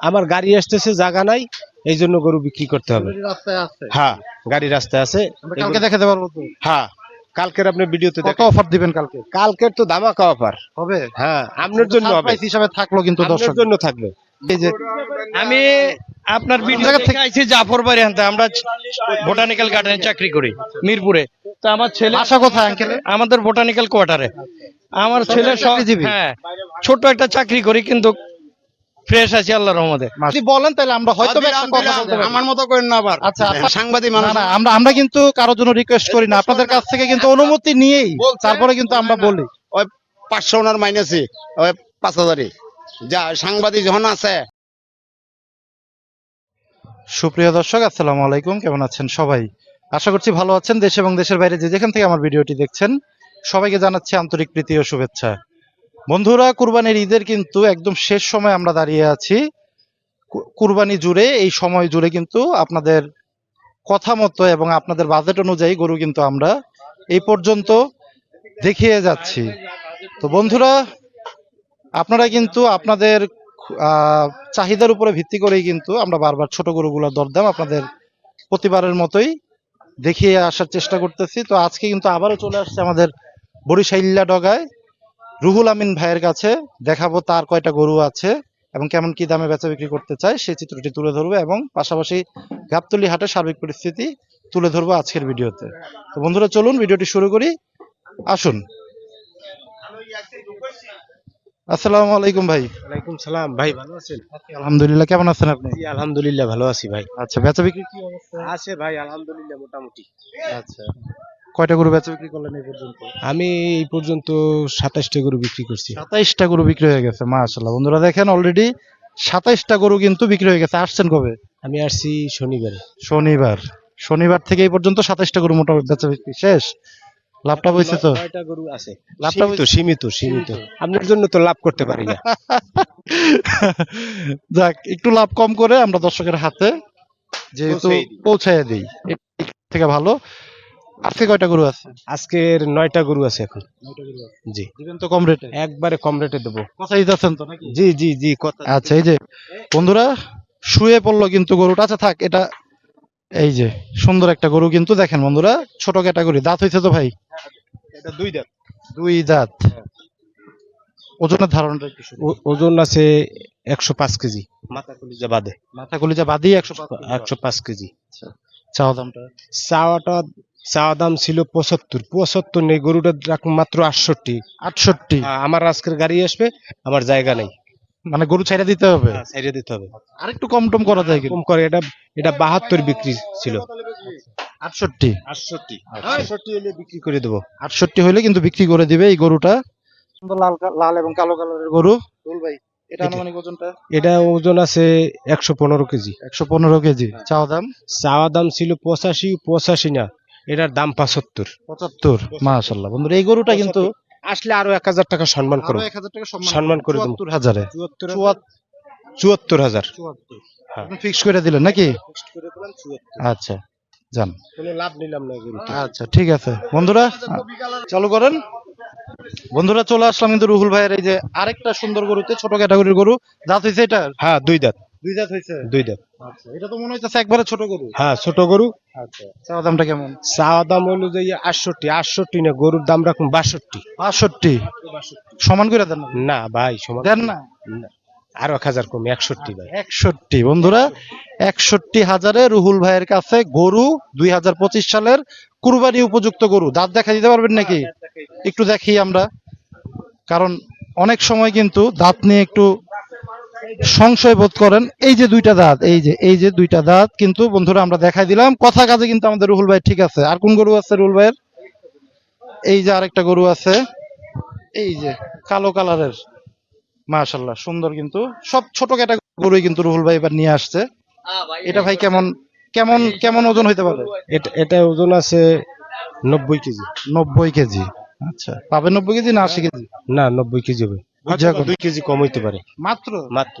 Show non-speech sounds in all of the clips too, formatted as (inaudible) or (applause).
আমার গাড়ি আসতেছে জায়গা নাই এই জন্য গরু বিক্রি করতে হবে। হ্যাঁ গাড়ি রাস্তায় আছে। কালকে দেখাতে পারব তো। হ্যাঁ কালকের আপনি ভিডিওতে কত অফার দিবেন কালকে? কালকের তো ধামাকা অফার হবে? হ্যাঁ আপনার জন্য হবে। হিসাবে থাকল কিন্তু আপনার দর্শক। জন্য থাকবে। এই যে আমি আপনার ভিডিও থেকে আইছি জাফর বাড়ি আনতে আমরা বোটানিক্যাল গার্ডেনে চাকরি করি মিরপুরে। তো আমার ছেলে বাসা কোথায় আঙ্কেল আমাদের বোটানিক্যাল কোয়ার্টারে আমার ছেলে সব? হ্যাঁ ছোট একটা চাকরি করি কিন্তু ফ্রেশ আছি আল্লাহর রহমতে। যদি বলেন তাহলে আমরা হয়তো। আমার মতো করেন না আবার। আচ্ছা সাংবাদিক মানুষ না, আমরা আমরা কিন্তু কারোর জন্য রিকোয়েস্ট করি না। আপনাদের কাছ থেকে কিন্তু অনুমতি নিয়েই। তারপরে কিন্তু আমরা বলি। ওই পাঁচশো ওনার মাইনাসি ওই পাঁচ হাজারই। যা সাংবাদিক যখন আছে। সুপ্রিয় দর্শক আসসালামু আলাইকুম। কেমন আছেন সবাই? আশা করছি ভালো আছেন। দেশ এবং দেশের বাইরে যে যেখান থেকে আমার ভিডিওটি দেখছেন সবাইকে জানাচ্ছি আন্তরিক প্রীতি ও শুভেচ্ছা। বন্ধুরা, কুরবানির ঈদের কিন্তু একদম শেষ সময় আমরা দাঁড়িয়ে আছি। কুরবানি জুড়ে, এই সময় জুড়ে কিন্তু আপনাদের কথা মতো এবং আপনাদের বাজেট অনুযায়ী গরু কিন্তু আমরা এই পর্যন্ত দেখিয়ে যাচ্ছি। তো বন্ধুরা, আপনারা কিন্তু আপনাদের চাহিদার উপরে ভিত্তি করেই কিন্তু আমরা বারবার ছোট গরুগুলোর দরদাম আপনাদের প্রতিবারের মতোই দেখিয়ে আসার চেষ্টা করতেছি। তো আজকে কিন্তু আবারও চলে আসছে আমাদের বরিশাইল্লা ডগায়। রুহুল আমিন ভাইয়ের কাছে দেখাবো তার কয়টা গরু আছে এবং কেমন কি দামে বেচা বিক্রি করতে চায়। সেই চিত্রটি তুলে ধরবো এবং পাশাপাশি গাবতলি হাটের সার্বিক পরিস্থিতি তুলে ধরবো আজকের ভিডিওতে। তো বন্ধুরা চলুন ভিডিওটি শুরু করি। আসুন। আসসালামু আলাইকুম ভাই। ওয়ালাইকুম সালাম। ভাই ভালো আছেন? আলহামদুলিল্লাহ। কেমন আছেন আপনি? জি আলহামদুলিল্লাহ ভালো আছি ভাই। আচ্ছা বেচা বিক্রি কি অবস্থা? আছে ভাই আলহামদুলিল্লাহ মোটামুটি। আচ্ছা। কয়টা গরু বেচা বিক্রি করলেন এই পর্যন্ত? আমি এই পর্যন্ত সাতাশটা গরু বিক্রি করছি। সাতাইশটা গরু বিক্রি হয়ে গেছে মাশাল্লাহ বন্ধুরা দেখেন অলরেডি সাতাইশটা গরু কিন্তু বিক্রি হয়ে গেছে। আসছেন কবে? আমি আসছি শনিবারে। শনিবার। শনিবার থেকে এই পর্যন্ত সাতাইশটা গরু মোটামুটি বেচা বিক্রি শেষ। লাভটা বইছে তো? কয়টা গরু আছে? লাভটা সীমিত সীমিত সীমিত। আপনার জন্য তো লাভ করতে পারি না। (laughs) যাক একটু লাভ কম করে আমরা দর্শকের হাতে যেহেতু পৌঁছাই। পৌঁছায় দিই। থেকে ভালো। আজকে কয়টা গরু আছে? আজকের নয়টা গরু আছে এখন। জি। দিবেন তো কম রেটে? একবারে কম রেটে দেবো। কথা দিতেছেন তো নাকি? জি জি জি কথা আচ্ছা এই যে বন্ধুরা শুয়ে পড়ল কিন্তু গরুটা। আচ্ছা থাক এটা এই যে সুন্দর একটা গরু কিন্তু দেখেন বন্ধুরা ছোট ক্যাটাগরি। দাঁত হয়েছে তো ভাই? এটা দুই দাঁত। দুই দাঁত। ওজনের ধারণটা ওজন আছে একশো পাঁচ কেজি। মাথা কলিজা বাদে। মাথা কলিজা বাদি একশো একশো পাঁচ কেজি। চাওয়া দামটা? চাওয়াটা চাওয়া দাম ছিল পঁচাত্তর। পঁচাত্তর নেই রাখুন মাত্র আটষট্টি। আটষট্টি? আমার আজকের গাড়ি আসবে আমার জায়গা নেই। মানে গরু ছাইড়া দিতে হবে? সাইডে দিতে হবে। আরেকটু কম টম করা যায় কম করে এটা এটা বাহাত্তর বিক্রি ছিল। আটষট্টি? আটষট্টি। আটষট্টি হলে বিক্রি করে দেবো। আটষট্টি হলে কিন্তু বিক্রি করে দিবে এই গরুটা। লাল লাল এবং কালো কালারের গরু। ভাই এটা এটা- আনুমানিক ওজনটা? এটা ওজন আছে একশো পনেরো কেজি। একশো পনেরো কেজি। চাওয়া দাম? চাওয়া দাম ছিল পঁচাশি পঁচাশি না। এটার দাম পঁচাত্তর। পঁচাত্তর মাশাল্লাহ বন্ধুরা এই গরুটা কিন্তু আসলে আরও এক হাজার টাকা সম্মান করো এক হাজার টাকা সম্মান করে দেবো। হাজারে। চুয়াত্তর হাজার? হ্যাঁ। ফিক্স করে দিলেন নাকি? আচ্ছা যান। লাভ নিলাম না আচ্ছা ঠিক আছে। বন্ধুরা চালু করেন। বন্ধুরা চলে আসলাম কিন্তু রুহুল ভাইয়ের এই যে আরেকটা সুন্দর গরুতে ছোট ক্যাটাগরির গরু। দাঁত হয়েছে এটা হ্যাঁ দুই দাঁত দুই দাঁত হয়েছে? দুই দাঁত আচ্ছা এটা তো মনে হচ্ছে একবারে ছোট গরু। হ্যাঁ ছোট গরু। আচ্ছা চাওয়া দামটা কেমন? চাওয়া দাম হলো আটষট্টি আটষট্টি না গরুর দাম রাখুন বাষট্টি। বাষট্টি? সমান করে দেন না। না ভাই সমান দেন না? না। আরও এক হাজার কম একষট্টি ভাই। একষট্টি বন্ধুরা একষট্টি হাজারে রুহুল ভাইয়ের কাছে গরু দুই হাজার পঁচিশ সালের কুরবানি উপযুক্ত গরু। দাঁত দেখা দিতে পারবেন নাকি? একটু দেখি আমরা। কারণ অনেক সময় কিন্তু দাঁত নিয়ে একটু সংশয় বোধ করেন এই যে দুইটা দাঁত এই যে এই যে দুইটা দাঁত কিন্তু বন্ধুরা আমরা দেখাই দিলাম। কথা কাজে কিন্তু আমাদের রুহুল ভাই ঠিক আছে। আর কোন গরু আছে রুহুল ভাইয়ের? এই যে আরেকটা গরু আছে। এই যে কালো কালারের। মাশাল্লাহ সুন্দর কিন্তু। সব ছোট ক্যাটাগরি গরুই কিন্তু রুহুল ভাই এবার নিয়ে আসছে। এটা ভাই কেমন কেমন কেমন ওজন হইতে পারে? এটা এটা ওজন আছে নব্বই কেজি। নব্বই কেজি। আচ্ছা পাবে নব্বই কেজি না আশি কেজি? না নব্বই কেজি হবে। দুই কেজি কম হইতে পারে। মাত্র? মাত্র।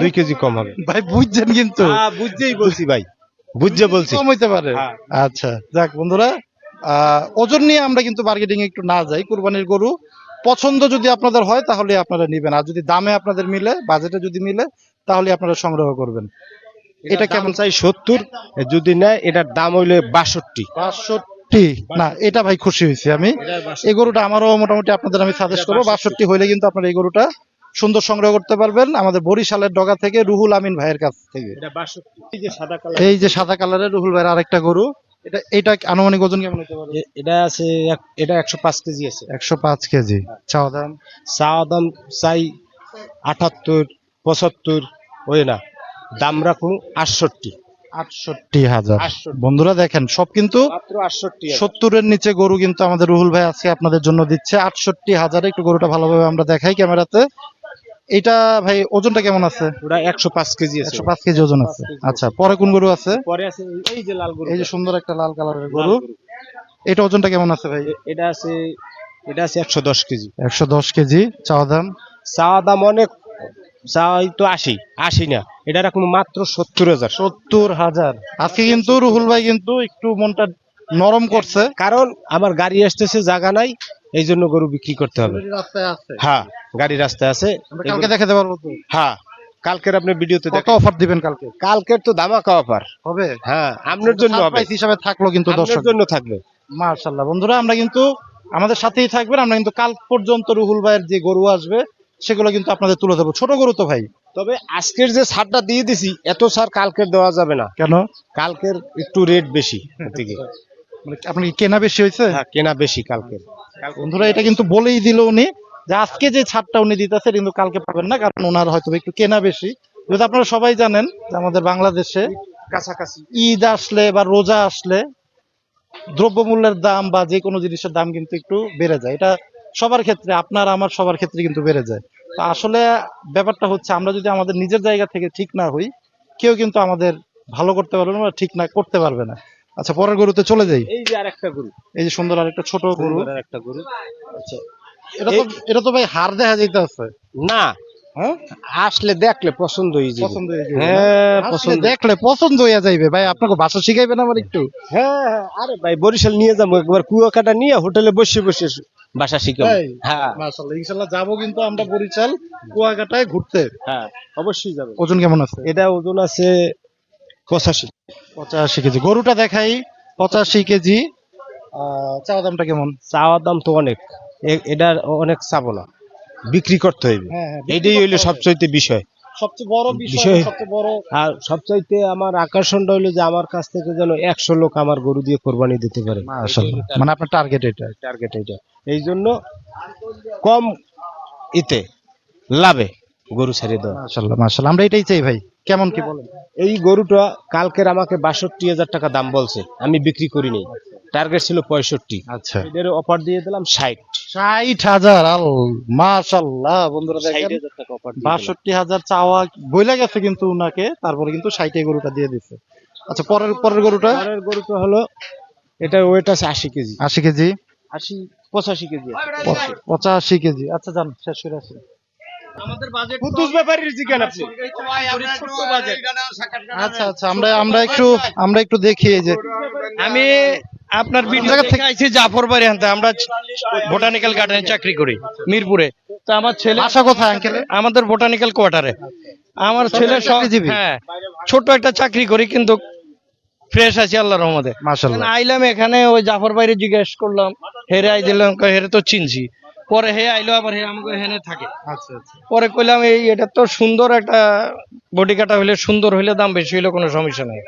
দুই কেজি কম হবে। ভাই বুঝছেন কিন্তু। বুঝতেই বলছি ভাই। বুঝতে বলছি। কম হইতে পারে। আচ্ছা যাক বন্ধুরা ওজন নিয়ে আমরা কিন্তু মার্কেটিং একটু না যাই। কুরবানির গরু পছন্দ যদি আপনাদের হয় তাহলে আপনারা নেবেন। আর যদি দামে আপনাদের মিলে বাজেটে যদি মিলে তাহলে আপনারা সংগ্রহ করবেন। এটা কেমন? চাই সত্তর যদি নেয় এটার দাম হইলে বাষট্টি। বাষট্টি না এটা ভাই খুশি হয়েছি আমি। এই গরুটা আমারও মোটামুটি আপনাদের আমি সাজেস্ট করব। বাষট্টি। হইলে কিন্তু আপনারা এই গরুটা সুন্দর সংগ্রহ করতে পারবেন আমাদের বরিশালের ডগা থেকে রুহুল আমিন ভাইয়ের কাছ থেকে। এই যে সাদা কালারের রুহুল ভাইয়ের আরেকটা গরু। এটা এটা আনুমানিক ওজন কেমন হতে পারে? এটা আছে এটা একশো পাঁচ কেজি আছে। একশো পাঁচ কেজি। চাওয়া দাম? চাওয়া দাম চাই আটাত্তর পঁচাত্তর ওই না। দাম রাখুন আটষট্টি। আটষট্টি হাজার। বন্ধুরা দেখেন সব কিন্তু সত্তরের নিচে গরু কিন্তু আমাদের রুহুল ভাই আজকে আপনাদের জন্য দিচ্ছে। আটষট্টি হাজারে একটু গরুটা ভালোভাবে আমরা দেখাই ক্যামেরাতে। এটা ভাই ওজনটা কেমন আছে? ওটা একশো পাঁচ কেজি একশো পাঁচ কেজি ওজন আছে। আচ্ছা পরে কোন গরু আছে? পরে আছে এই- এই যে লাল গরু। এই যে সুন্দর একটা লাল কালারের গরু। এটা ওজনটা কেমন আছে ভাই? এটা আছে এটা আছে একশো দশ কেজি। একশো দশ কেজি চাওয়া দাম? চাওয়া দাম অনেক তো আশি আশি না। এটা রাখুন মাত্র সত্তর হাজার। সত্তর হাজার। আজকে কিন্তু রুহুল ভাই কিন্তু একটু মনটা নরম করছে। কারণ আমার গাড়ি আসতেছে জায়গা নাই এই জন্য গরু বিক্রি করতে হবে। রাস্তায় আছে। হ্যাঁ গাড়ি রাস্তায় আছে। কালকে দেখাতে পারব তো। হ্যাঁ কালকের আপনি ভিডিওতে কত অফার দিবেন কালকে? কালকের তো ধামাকা অফার হবে? হ্যাঁ আপনার জন্য হবে। হিসাবে থাকল কিন্তু আপনার দর্শক জন্য থাকবে। মার্শাল্লাহ বন্ধুরা আমরা কিন্তু আমাদের সাথেই থাকবেন। আমরা কিন্তু কাল পর্যন্ত রুহুল ভাইয়ের যে গরু আসবে সেগুলো কিন্তু আপনাদের তুলে দেবো ছোট গরু তো ভাই। তবে আজকের যে ছাড়টা দিয়ে দিছি এত ছাড় কালকের দেওয়া যাবে না। কেন? কালকের একটু রেট বেশি থেকে মানে আপনি কি কেনা বেশি হয়েছে? হ্যাঁ কেনা বেশি কালকের। বন্ধুরা এটা কিন্তু বলেই দিল উনি যে আজকে যে ছাড়টা উনি দিতেছে কিন্তু কালকে পাবেন না কারণ ওনার হয়তো একটু কেনা বেশি। যদি আপনারা সবাই জানেন যে আমাদের বাংলাদেশে কাছাকাছি। ঈদ আসলে বা রোজা আসলে দ্রব্যমূল্যের দাম বা যে কোনো জিনিসের দাম কিন্তু একটু বেড়ে যায়। এটা সবার ক্ষেত্রে আপনার আমার সবার ক্ষেত্রে কিন্তু বেড়ে যায়। তো আসলে ব্যাপারটা হচ্ছে আমরা যদি আমাদের নিজের জায়গা থেকে ঠিক না হই কেউ কিন্তু আমাদের ভালো করতে পারবে না ঠিক না করতে পারবে না। আচ্ছা পরের গরুতে চলে যাই। এই যে আরেকটা গরু। এই যে সুন্দর আরেকটা ছোট গরু। আরেকটা গরু। আচ্ছা এটা তো এটা তো ভাই হার দেখা যাইতে আছে না। হ্যাঁ? আসলে দেখলে পছন্দ হয়ে যাবে। পছন্দ হয়ে যাবে হ্যাঁ পছন্দ। দেখলে পছন্দ হয়ে যাইবে। ভাই আপনাকে ভাষা শিখাইবেন আমার একটু? হ্যাঁ হ্যাঁ, আরে ভাই বরিশাল নিয়ে যাব একবার। কুয়াকাটা নিয়ে হোটেলে বসে বসে বাসা শিখাবো তাই? হ্যাঁ। মাশাআল্লাহ ইনশাআল্লাহ যাব কিন্তু আমরা বরিশাল কুয়াকাটায় ঘুরতে। হ্যাঁ অবশ্যই যাবে। ওজন কেমন আছে? এটা ওজন আছে পঁচাশি। পঁচাশি কেজি। গরুটা দেখাই পঁচাশি কেজি। আহ, চাওয়া দামটা কেমন? চাওয়ার দাম তো অনেক। এ- এটা অনেক চাবো না। বিক্রি করতে হইবে। এটাই হ্যাঁ এইটাই হইল সবচাইতে বিষয়। সবচেয়ে বড় বিষয় সবচেয়ে বড় আর সবচাইতে আমার আকর্ষণটা হইল যে আমার কাছ থেকে যেন একশো লোক আমার গরু দিয়ে কোরবানি দিতে পারে। মানে আপনার টার্গেট এটা? টার্গেট এটা এই জন্য কম ইতে লাভে গরু ছাড়িয়ে দেওয়া। মাসাল্লাহ মাসাল্লাহ আমরা এটাই চাই ভাই। কেমন কি বলেন? এই গরুটা কালকের আমাকে বাষট্টি হাজার টাকা দাম বলছে। আমি বিক্রি করিনি। টার্গেট ছিল পঁয়ষট্টি। আচ্ছা। এদের অফার দিয়ে দিলাম ষাট। ষাট হাজার আল মাশাআল্লাহ বন্ধুরা ষাট দেখেন। হাজার টাকা অফার বাষট্টি হাজার চাওয়া বইলা গেছে কিন্তু উনাকে তারপরে কিন্তু ষাটে গরুটা দিয়ে দিছে। আচ্ছা পরের পরের গরুটা? পরের গরুটা হলো এটা ওয়েট আছে আশি কেজি। আশি কেজি? আশি পঁচাশি কেজি পঁচাশি কেজি। আচ্ছা যান শেষ করে আসি। কুদ্দুস ব্যাপারীর জিজ্ঞান আপনি? আচ্ছা আচ্ছা আমরা আমরা একটু আমরা একটু দেখি এই যে। আমি আপনার জায়গা থেকে থেকে- আইছি জাফর বাড়ি আনতে আমরা বোটানিক্যাল গার্ডেনে চাকরি করি মিরপুরে। তো আমার ছেলে কোথায় আঙ্কেল আমাদের বোটানিক্যাল কোয়ার্টারে আমার ছেলে সব হ্যাঁ ছোট একটা চাকরি করি কিন্তু ফ্রেশ আছি আল্লাহ রহমতে। মাশাআল্লাহ। আইলাম এখানে ওই জাফর বাইরে জিজ্ঞেস করলাম হেরে আই দিলাম হেরে তো চিনছি। পরে হে আইলো আবার হে আমাকে হেনে থাকে। আচ্ছা আচ্ছা। পরে কইলাম এই এটা তো সুন্দর একটা বডি কাটা হইলে সুন্দর হইলে দাম বেশি হইলে কোনো সমস্যা নাই।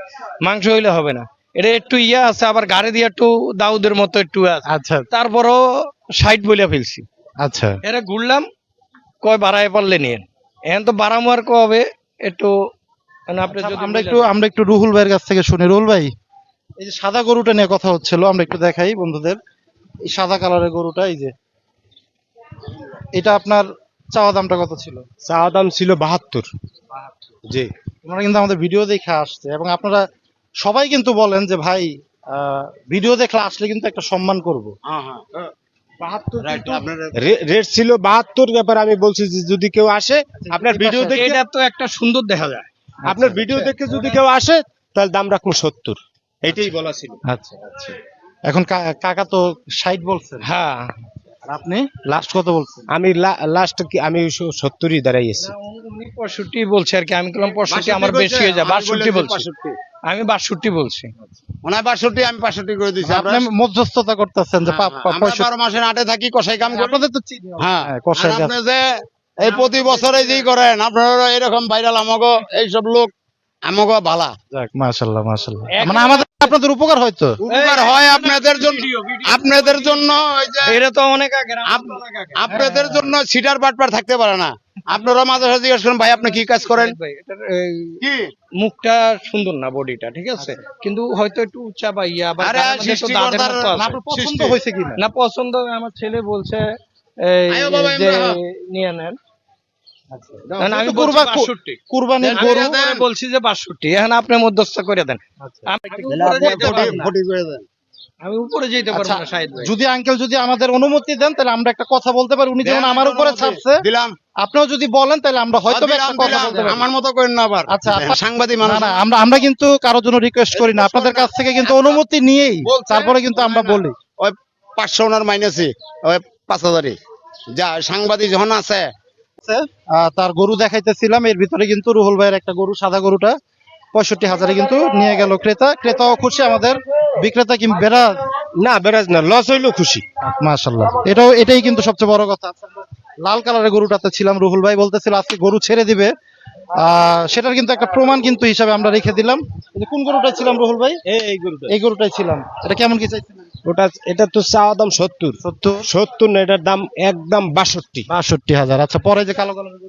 মাংস হইলে হবে না। এটা একটু ইয়া আছে আবার গাড়ি দিয়ে একটু দাউদের মতো একটু আছে। আচ্ছা তারপরও সাইড বইলা ফেলছি। আচ্ছা। এরা ঘুরলাম কয় বাড়ায় পারলে নিয়ে। এখন তো বাড়ামো আর কবে একটু মানে আপনি যদি আমরা একটু আমরা একটু রুহুল ভাইয়ের কাছ থেকে শুনি। রুহুল ভাই এই যে সাদা গরুটা নিয়ে কথা হচ্ছিল আমরা একটু দেখাই বন্ধুদের। এই সাদা কালারের গরুটা এই যে এটা আপনার চাওয়া দামটা কত ছিল? চাওয়া দাম ছিল বাহাত্তর। জি। আপনারা কিন্তু আমাদের ভিডিও দেখে আসছে এবং আপনারা সবাই কিন্তু বলেন যে ভাই আহ, ভিডিও দেখলে আসলে কিন্তু একটা সম্মান করব। রেট ছিল বাহাত্তর ব্যাপার আমি বলছি যে যদি কেউ আসে আপনার ভিডিও দেখে এটা তো একটা সুন্দর দেখা যায়। আপনার ভিডিও দেখে যদি কেউ আসে তাহলে দাম রাখুন সত্তর। এইটাই বলা ছিল। আচ্ছা আচ্ছা। এখন কাকা তো ষাট বলছেন। হ্যাঁ। আপনি? লাস্ট কত বলছেন? আমি লাস্ট কি আমি সত্তরই দাঁড়াইছি উনি পঁয়ষট্টি বলছে আর কি আমি বললাম পঁয়ষট্টি আমার বেশি হয়ে যায় বাষট্টি বলছি আমি বাষট্টি বলছি। ওনার বাষট্টি আমি পাঁষট্টি করে দিচ্ছি আপনি মধ্যস্থতা করতেছেন যে পা- পা- আমরা পঁয়ষট্টি- বারো মাসে আটে থাকি কষাই কাম করি। আপনাদের তো চিনি। হ্যাঁ হ্যাঁ, কষাই আপনি যে এই প্রতি বছরে যে করেন আপনারা এরকম ভাইরাল আমাগো এইসব লোক যাক মানে আমাদের আপনাদের উপকার হয়তো। উপকার হয় আপনাদের জন্য আপনাদের জন্য এটা তো অনেক আপনাদের জন্য সিটার বাটপার থাকতে পারে না। আপনারা মাঝে জিজ্ঞেস করেন ভাই আপনি কি কাজ করেন? কি? মুখটা সুন্দর না বডিটা ঠিক আছে? কিন্তু হয়তো একটু উচ্চা বা ইয়া বা পছন্দ হয়েছে কিনা? না পছন্দ আমার ছেলে বলছে এই, যে নিয়ে নেন। আমি যেহেতু বলছি কুরবা- কু- বাষট্টি। কুরবানির গরু বলছি যে বাষট্টি। এখন আপনি মধ্যস্থ করে দেন। আমি উপরে যেতে পারব না। ফটি করে দেন। আমি উপরে যেতে পারব আচ্ছা, না শাহিদ ভাই। যদি আঙ্কেল যদি আমাদের অনুমতি দেন তাহলে আমরা একটা কথা বলতে পারি। উনি যেমন আমার উপরে ছাড়ছে। দিলাম। আপনিও যদি বলেন তাহলে আমরা হয়তো একটা কথা বলতে পারি। আমার মতো করেন না আবার। আচ্ছা, সাংবাদিক না মানুষ। না আমরা আমরা কিন্তু কারও জন্য রিকোয়েস্ট করি না। আপনাদের কাছ থেকে কিন্তু অনুমতি নিয়েই। তারপরে কিন্তু আমরা বলি। ওই পাঁচশো ওনার মাইনাসি ওই পাঁচ হাজারই। যা সাংবাদিক যখন আছে আহ, তার গরু দেখাইতেছিলাম এর ভিতরে কিন্তু রুহুল ভাইয়ের একটা গরু সাদা গরুটা পঁয়ষট্টি হাজারে কিন্তু নিয়ে গেল ক্রেতা। ক্রেতাও খুশি আমাদের বিক্রেতা কি বেড়া? না বেরাজ না লস হইল খুশি। মাশাল্লাহ এটাও এটাই কিন্তু সবচেয়ে বড় কথা। লাল কালারের গরুটাতে ছিলাম রুহুল ভাই বলতেছিল আজকে গরু ছেড়ে দিবে। আহ, সেটার কিন্তু একটা প্রমাণ কিন্তু হিসাবে আমরা রেখে দিলাম। কোন গরুটাই ছিলাম রুহুল ভাই? এই গরুটা এই গরুটাই ছিলাম। এটা কেমন কি চাইছিলেন ওটা এটা তো চাওয়া দাম সত্তর। সত্তর? সত্তর না এটার দাম একদম বাষট্টি। বাষট্টি হাজার। আচ্ছা পরে যে কালো কালারের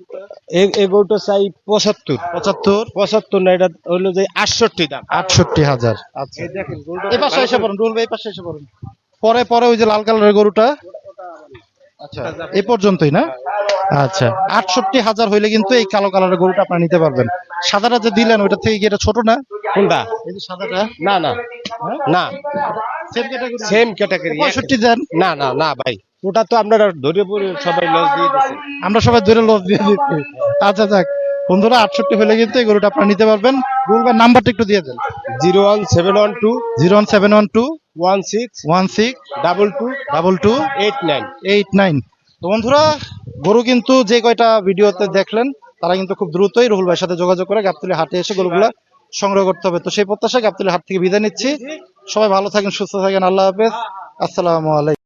এই- গরুটা চাই পঁচাত্তর। পঁচাত্তর? পঁচাত্তর না এটা হইল যে আটষট্টি দাম। আটষট্টি হাজার। আচ্ছা। এই পাশে এসে পড়ুন রুহুল এই পাশে এসে পড়ুন। পরে পরে ওই যে লাল কালারের গরুটা? আচ্ছা এ পর্যন্তই না? আচ্ছা। আটষট্টি হাজার হইলে কিন্তু এই কালো কালারের গরুটা আপনারা নিতে পারবেন। সাদাটা যে দিলেন ওইটা থেকে কি এটা ছোট না? কোনটা? এই যে সাদাটা। না না। না। সেম ক্যাটাগরি সেম ক্যাটাগরি পঁয়ষট্টি দেন। না না না ভাই। ওটা তো আপনারা ধরে পড়ে সবাই লস দিয়ে দিচ্ছে আমরা সবাই ধরে লস দিয়ে দিচ্ছি। আচ্ছা যাক। বন্ধুরা আটষট্টি হলে কিন্তু এই গরুটা আপনারা নিতে পারবেন। গুগল নাম্বারটা একটু দিয়ে দেন। Zero one seven one two zero one seven one two one six one six double two double two eight nine. Eight nine. তো বন্ধুরা গরু কিন্তু যে কয়টা ভিডিওতে দেখলেন, তারা কিন্তু খুব দ্রুতই রুহুল ভাইয়ের সাথে যোগাযোগ করে গাবতলি হাটে এসে গরুগুলা সংগ্রহ করতে হবে। তো সেই প্রত্যাশা গাবতলি হাট থেকে বিদায় নিচ্ছি। সবাই ভালো থাকেন, সুস্থ থাকেন, আল্লাহ হাফেজ। আসসালামু আলাইকুম।